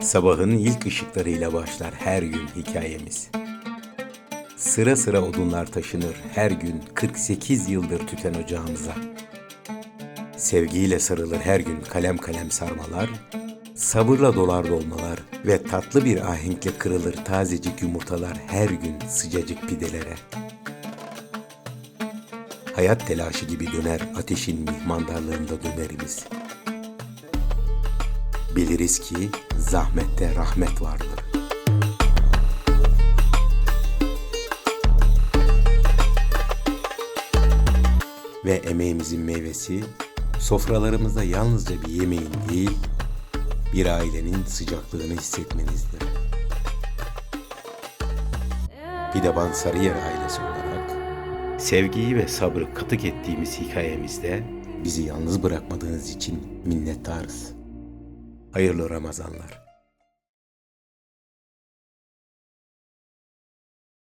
Sabahın ilk ışıklarıyla başlar her gün hikayemiz. Sıra sıra odunlar taşınır her gün 48 yıldır tüten ocağımıza. Sevgiyle sarılır her gün kalem kalem sarmalar, sabırla dolar dolmalar ve tatlı bir ahenkle kırılır tazecik yumurtalar her gün sıcacık pidelere. Hayat telaşı gibi döner ateşin mihmandarlığında dönerimiz. Biliriz ki zahmette rahmet vardır. Ve emeğimizin meyvesi sofralarımızda yalnızca bir yemeğin değil, bir ailenin sıcaklığını hissetmenizdir. Pideban Sarıyer ailesi olarak sevgiyi ve sabrı katık ettiğimiz hikayemizde bizi yalnız bırakmadığınız için minnettarız. Hayırlı Ramazanlar.